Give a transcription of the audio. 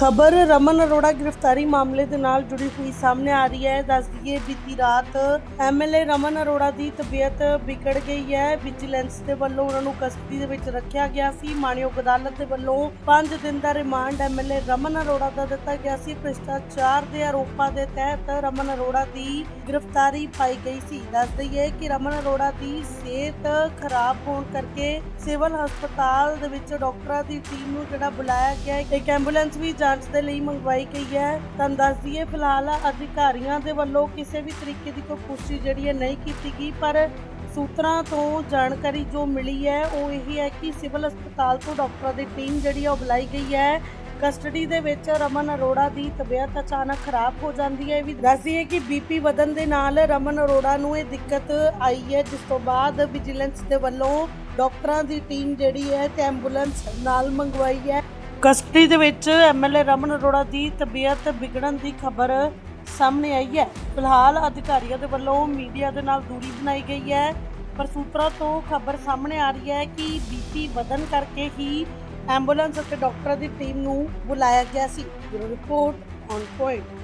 ਖਬਰ, ਰਮਨ ਅਰੋੜਾ ਗ੍ਰਿਫਤਾਰੀ ਮਾਮਲੇ ਦੇ ਨਾਲ ਜੁੜੀ ਹੋਈ ਸਾਹਮਣੇ ਆ ਰਹੀ ਹੈ। ਦੱਸ ਦਈਏ, ਬੀਤੀ ਰਾਤ ਐਮਐਲਏ ਰਮਨ ਅਰੋੜਾ ਦੀ ਤਬੀਅਤ ਵਿਗੜ ਗਈ ਹੈ। ਵਿਜੀਲੈਂਸ ਦੇ ਵੱਲੋਂ ਉਹਨਾਂ ਨੂੰ ਕਸਟਡੀ ਦੇ ਵਿੱਚ ਰੱਖਿਆ ਗਿਆ ਸੀ। ਮਾਣਯੋਗ ਅਦਾਲਤ ਦੇ ਵੱਲੋਂ 5 ਦਿਨ ਦਾ ਰਿਮਾਂਡ ਐਮਐਲਏ ਰਮਨ ਅਰੋੜਾ ਦਾ ਦਿੱਤਾ ਗਿਆ ਸੀ। ਭ੍ਰਿਸ਼ਟਾਚਾਰ ਦੇ ਆਰੋਪਾਂ ਦੇ ਤਹਿਤ ਰਮਨ ਅਰੋੜਾ ਦੀ ਗ੍ਰਿਫਤਾਰੀ ਪਾਈ ਗਈ ਸੀ। ਦੱਸ ਦਈਏ ਕਿ ਰਮਨ ਅਰੋੜਾ ਦੀ ਸਿਹਤ ਖਰਾਬ ਹੋਣ ਕਰਕੇ ਸਿਵਲ ਹਸਪਤਾਲ ਦੇ ਵਿੱਚ ਡਾਕਟਰਾਂ ਦੀ ਟੀਮ ਨੂੰ ਜਿਹੜਾ ਬੁਲਾਇਆ ਗਿਆ ਇੱਕ ਐਂਬੂਲੈਂਸ ਵੀ ਜਾਂਚ ਦੇ ਲਈ ਮੰਗਵਾਈ ਗਈ ਹੈ। ਤੁਹਾਨੂੰ ਦੱਸ ਦਈਏ, ਫਿਲਹਾਲ ਅਧਿਕਾਰੀਆਂ ਦੇ ਵੱਲੋਂ ਕਿਸੇ ਵੀ ਤਰੀਕੇ ਦੀ ਕੋਈ ਪੁਸ਼ਟੀ ਜਿਹੜੀ ਹੈ ਨਹੀਂ ਕੀਤੀ ਗਈ, ਪਰ ਸੂਤਰਾਂ ਤੋਂ ਜਾਣਕਾਰੀ ਜੋ ਮਿਲੀ ਹੈ, ਉਹ ਇਹ ਹੈ ਕਿ ਸਿਵਲ ਹਸਪਤਾਲ ਤੋਂ ਡਾਕਟਰਾਂ ਦੀ ਟੀਮ ਜਿਹੜੀ ਹੈ ਉਹ ਬੁਲਾਈ ਗਈ ਹੈ। ਕਸਟਡੀ ਦੇ ਵਿੱਚ ਰਮਨ ਅਰੋੜਾ ਦੀ ਤਬੀਅਤ ਅਚਾਨਕ ਖਰਾਬ ਹੋ ਜਾਂਦੀ ਹੈ। ਇਹ ਵੀ ਦੱਸਦੀ ਹੈ ਕਿ ਬੀਪੀ ਵਧਣ ਦੇ ਨਾਲ ਰਮਨ ਅਰੋੜਾ ਨੂੰ ਇਹ ਦਿੱਕਤ ਆਈ ਹੈ, ਜਿਸ ਤੋਂ ਬਾਅਦ ਵਿਜੀਲੈਂਸ ਦੇ ਵੱਲੋਂ ਡਾਕਟਰਾਂ ਦੀ ਟੀਮ ਜਿਹੜੀ ਹੈ ਤੇ ਐਂਬੂਲੈਂਸ ਨਾਲ ਮੰਗਵਾਈ ਹੈ। ਕਸਟਡੀ ਦੇ ਵਿੱਚ ਐਮਐਲਏ ਰਮਨ ਅਰੋੜਾ ਦੀ ਤਬੀਅਤ ਵਿਗੜਨ ਦੀ ਖਬਰ ਸਾਹਮਣੇ ਆਈ ਹੈ। ਫਿਲਹਾਲ ਅਧਿਕਾਰੀਆਂ ਦੇ ਵੱਲੋਂ ਮੀਡੀਆ ਦੇ ਨਾਲ ਦੂਰੀ ਬਣਾਈ ਗਈ ਹੈ, ਪਰ ਸੂਤਰਾਂ ਤੋਂ ਖਬਰ ਸਾਹਮਣੇ ਆ ਰਹੀ ਹੈ ਕਿ ਬੀਪੀ ਵਧਣ ਕਰਕੇ ਹੀ ਐਂਬੂਲੈਂਸ ਅਤੇ ਡਾਕਟਰ ਦੀ ਟੀਮ ਨੂੰ ਬੁਲਾਇਆ ਗਿਆ ਸੀ। Bureau report on point.